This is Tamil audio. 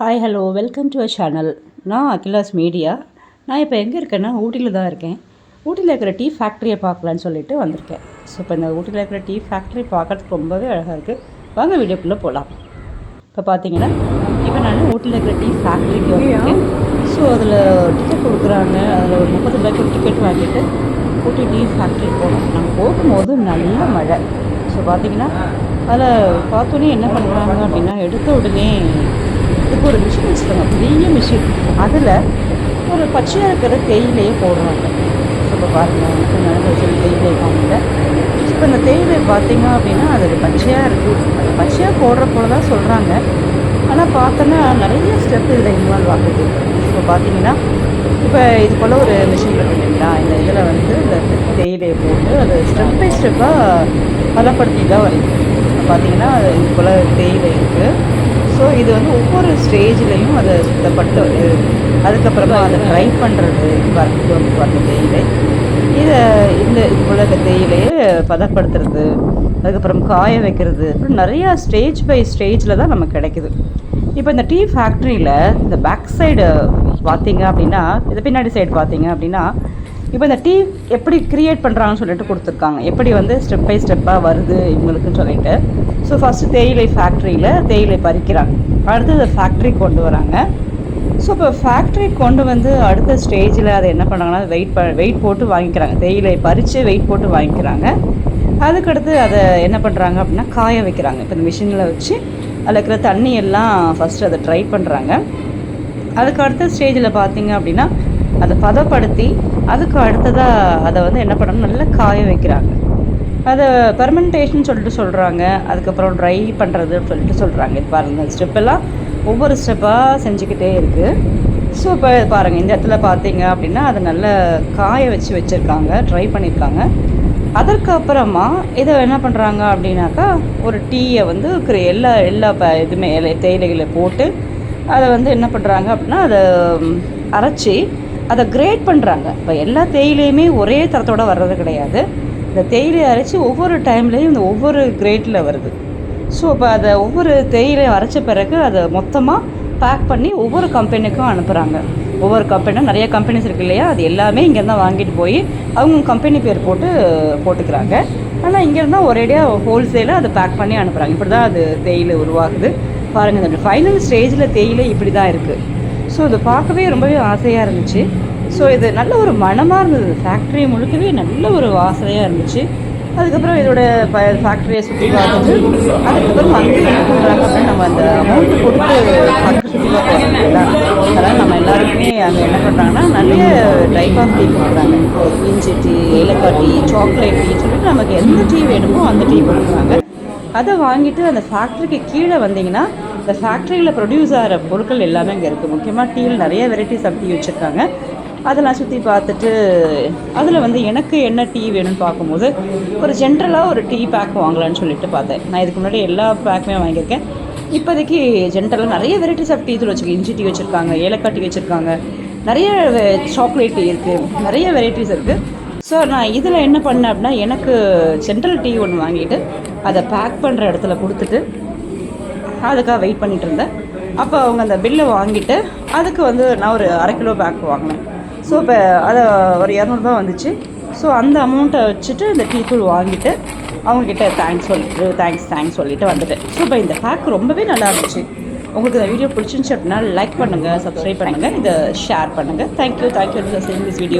Hi hello welcome to a channel நான் அகிலாஸ் மீடியா. நான் இப்போ எங்கே இருக்கேன்னா ஊட்டியில் தான் இருக்கேன். ஊட்டியில் இருக்கிற டீ ஃபேக்ட்ரியை பார்க்கலான்னு சொல்லிட்டு வந்திருக்கேன். ஸோ இப்போ இந்த ஊட்டியில் இருக்கிற டீ ஃபேக்ட்ரி பார்க்கறதுக்கு ரொம்பவே அழகாக இருக்குது வாங்க வீடியோக்குள்ளே போகலாம் இப்போ பார்த்தீங்கன்னா இப்போ நான் ஊட்டியில் இருக்கிற டீ ஃபேக்ட்ரிக்கு வந்திருக்கேன். ஸோ அதில் டிக்கெட் கொடுக்குறாங்க. அதில் ஒரு முப்பது ரூபாய்க்கு டிக்கெட் வாங்கிட்டு ஊட்டி டீ ஃபேக்ட்ரி போனோம் நாங்கள் போகும்போது நல்ல மழை. ஸோ பார்த்தீங்கன்னா அதில் பார்த்தோன்னே என்ன பண்ணுறாங்க அப்படின்னா எடுத்த உடனே இதுக்கு ஒரு மிஷின் வச்சுருக்காங்க. பெரிய மிஷின் அதில் ஒரு பச்சையாக இருக்கிற தேயிலையை போடுறாங்க. ஸோ இப்போ பாருங்கள் நடந்து தேயிலை காமிங்க. இப்போ இந்த தேயிலை பார்த்தீங்க அப்படின்னா அது பச்சையாக இருக்குது அது பச்சையாக போடுற போல தான் சொல்கிறாங்க ஆனால் பார்த்தோன்னா நிறைய ஸ்டெப் இதில் இன்வால்வ் ஆகுது. இப்போ பார்த்தீங்கன்னா இப்போ இது போல் ஒரு மிஷின் இருக்கு இல்லைங்களா? இந்த இதில் வந்து இந்த தேயிலையை போட்டு அது ஸ்டெப் பை ஸ்டெப்பாக பலப்படுத்தி தான் வருது பார்த்தீங்கன்னா அது இது போல் தேயிலை இருக்குது ஸோ இது வந்து ஒவ்வொரு ஸ்டேஜ்லேயும் அதை சுத்தப்பட்டு அதுக்கப்புறமா அதை ட்ரை பண்ணுறது வரது வந்து தேயிலை இதை இந்த இது போல் இந்த தேயிலையை பதப்படுத்துறது அதுக்கப்புறம் காய வைக்கிறது அப்புறம் நிறையா ஸ்டேஜ் பை ஸ்டேஜில் தான் நமக்கு கிடைக்குது. இப்போ இந்த டீ ஃபேக்ட்ரியில் இந்த பேக் சைடு பார்த்தீங்க அப்படின்னா இந்த பின்னாடி சைடு பார்த்தீங்க அப்படின்னா இப்போ இந்த டீ எப்படி க்ரியேட் பண்ணுறாங்கன்னு சொல்லிட்டு கொடுத்துருக்காங்க. எப்படி வந்து ஸ்டெப் பை ஸ்டெப்பாக வருது இவங்களுக்குன்னு சொல்லிட்டு. ஸோ ஃபஸ்ட்டு தேயிலை ஃபேக்ட்ரியில் தேயிலை பறிக்கிறாங்க. அடுத்து அதை ஃபேக்ட்ரி கொண்டு வராங்க. ஸோ இப்போ ஃபேக்ட்ரி கொண்டு வந்து அடுத்த ஸ்டேஜில் அதை என்ன பண்ணாங்கன்னா வெயிட் ப வெயிட் போட்டு வாங்கிக்கிறாங்க. தேயிலை பறித்து வெயிட் போட்டு வாங்கிக்கிறாங்க. அதுக்கடுத்து அதை என்ன பண்ணுறாங்க அப்படின்னா காய வைக்கிறாங்க. இப்போ இந்த மிஷினில் வச்சு அதில் இருக்கிற தண்ணி எல்லாம் ஃபஸ்ட்டு அதை ட்ரை பண்ணுறாங்க அதுக்கு அடுத்த ஸ்டேஜில் பார்த்தீங்க அப்படின்னா அதை பதப்படுத்தி அதுக்கு அடுத்ததாக அதை வந்து என்ன பண்ணணும் நல்லா காய வைக்கிறாங்க. அதை பெர்மெண்டேஷன் சொல்லிட்டு சொல்கிறாங்க அதுக்கப்புறம் ட்ரை பண்ணுறதுன்னு சொல்லிட்டு சொல்கிறாங்க இது பாருங்கள் ஸ்டெப்பெல்லாம் ஒவ்வொரு ஸ்டெப்பாக செஞ்சுக்கிட்டே இருக்குது ஸோ இப்போ பாருங்கள் இந்த இடத்துல பார்த்தீங்க அப்படின்னா அதை நல்லா காய வச்சு வச்சுருக்காங்க ட்ரை பண்ணியிருக்காங்க அதற்கப்புறமா இதை என்ன பண்ணுறாங்க அப்படின்னாக்கா ஒரு டீயை வந்து கிர- எல்லா எல்லா ப இதுவுமே தேயிலைகளை போட்டு அதை வந்து என்ன பண்ணுறாங்க அப்படின்னா அதை அரைச்சி அதை கிரேட் பண்ணுறாங்க இப்போ எல்லா தேயிலையுமே ஒரே தரத்தோடு வர்றது கிடையாது. இந்த தேயிலை அரைச்சி ஒவ்வொரு டைம்லேயும் இந்த ஒவ்வொரு கிரேட்டில் வருது. ஸோ இப்போ அதை ஒவ்வொரு தேயிலையும் அரைச்ச பிறகு அதை மொத்தமாக பேக் பண்ணி ஒவ்வொரு கம்பெனிக்கும் அனுப்புகிறாங்க ஒவ்வொரு கம்பெனியும் நிறைய கம்பெனிஸ் இருக்கு இல்லையா? அது எல்லாமே இங்கேருந்து தான் வாங்கிட்டு போய் அவங்க கம்பெனி பேர் போட்டு போட்டுக்கிறாங்க. ஆனால் இங்கேருந்தா ஒரேடியாக ஹோல்சேலாக அதை பேக் பண்ணி அனுப்புகிறாங்க இப்படி தான் அது தேயிலை உருவாகுது. பாருங்கள் இந்த ஃபைனல் ஸ்டேஜில் தேயிலை இப்படி தான் இருக்குது ஸோ இது பார்க்கவே ரொம்பவே ஆசையாக இருந்துச்சு. ஸோ இது நல்ல ஒரு மனமாக இருந்தது. ஃபேக்ட்ரி முழுக்கவே நல்ல ஒரு வாசனையாக இருந்துச்சு. அதுக்கப்புறம் இதோட ப ஃபேக்ட்ரியை சுற்றி பார்த்துட்டு அதுக்கப்புறம் அங்கே என்ன பண்ணுறாங்க அப்படின்னா நம்ம அந்த அமௌண்ட் கொடுத்து ஃபேக்ட்ரி சுற்றி பார்க்கல அதனால் நம்ம எல்லாருக்குமே அங்கே என்ன பண்ணுறாங்கன்னா நிறைய டைப் ஆஃப் டீ கொடுக்குறாங்க. இஞ்சி டீ ஏலக்காய் டீ சாக்லேட் டீ சொல்லிட்டு நமக்கு எந்த டீ வேணுமோ அந்த டீ கொடுக்குறாங்க. அதை வாங்கிட்டு அந்த ஃபேக்ட்ரிக்கு கீழே வந்தீங்கன்னா இந்த ஃபேக்ட்ரியில் ப்ரொடியூஸ் ஆகிற பொருட்கள் எல்லாமே இங்கே இருக்குது முக்கியமாக டீயில் நிறைய வெரைட்டிஸ் ஆஃப் டீ வச்சுருக்காங்க அதெல்லாம் சுற்றி பார்த்துட்டு அதில் வந்து எனக்கு என்ன டீ வேணும்னு பார்க்கும்போது ஒரு ஜென்ரலாக ஒரு டீ பேக் வாங்கலான்னு சொல்லிட்டு பார்த்தேன். நான் இதுக்கு முன்னாடி எல்லா பேக்குமே வாங்கியிருக்கேன். இப்போதைக்கு ஜென்ரலாக நிறைய வெரைட்டிஸ் ஆஃப் டீ இதில் வச்சுருக்கேன். இஞ்சி டீ வச்சுருக்காங்க ஏலக்காய் டீ வச்சுருக்காங்க. நிறைய சாக்லேட் டீ இருக்குது நிறைய வெரைட்டிஸ் இருக்குது ஸோ நான் இதில் என்ன பண்ணேன் அப்படின்னா எனக்கு சென்ட்ரல் டீ ஒன்று வாங்கிட்டு அதை பேக் பண்ணுற இடத்துல கொடுத்துட்டு அதுக்காக வெயிட் பண்ணிட்டு இருந்தேன். அப்போ அவங்க அந்த பில்லை வாங்கிட்டு அதுக்கு வந்து நான் ஒரு அரை கிலோ பேக் வாங்கினேன். ஸோ இப்போ அதை ஒரு இரநூறுபா வந்துச்சு. ஸோ அந்த அமௌண்ட்டை வச்சுட்டு இந்த டீ தூள் வாங்கிட்டு அவங்கக்கிட்ட தேங்க்ஸ் சொல்லிட்டு தேங்க்ஸ் தேங்க்ஸ் சொல்லிட்டு வந்துட்டேன். ஸோ இப்போ இந்த பேக் ரொம்பவே நல்லா இருந்துச்சு. உங்களுக்கு இந்த வீடியோ பிடிச்சிருந்துச்சு அப்படின்னா லைக் பண்ணுங்கள் சப்ஸ்கிரைப் பண்ணுங்கள் இதை ஷேர் பண்ணுங்கள் thank you thank you for this video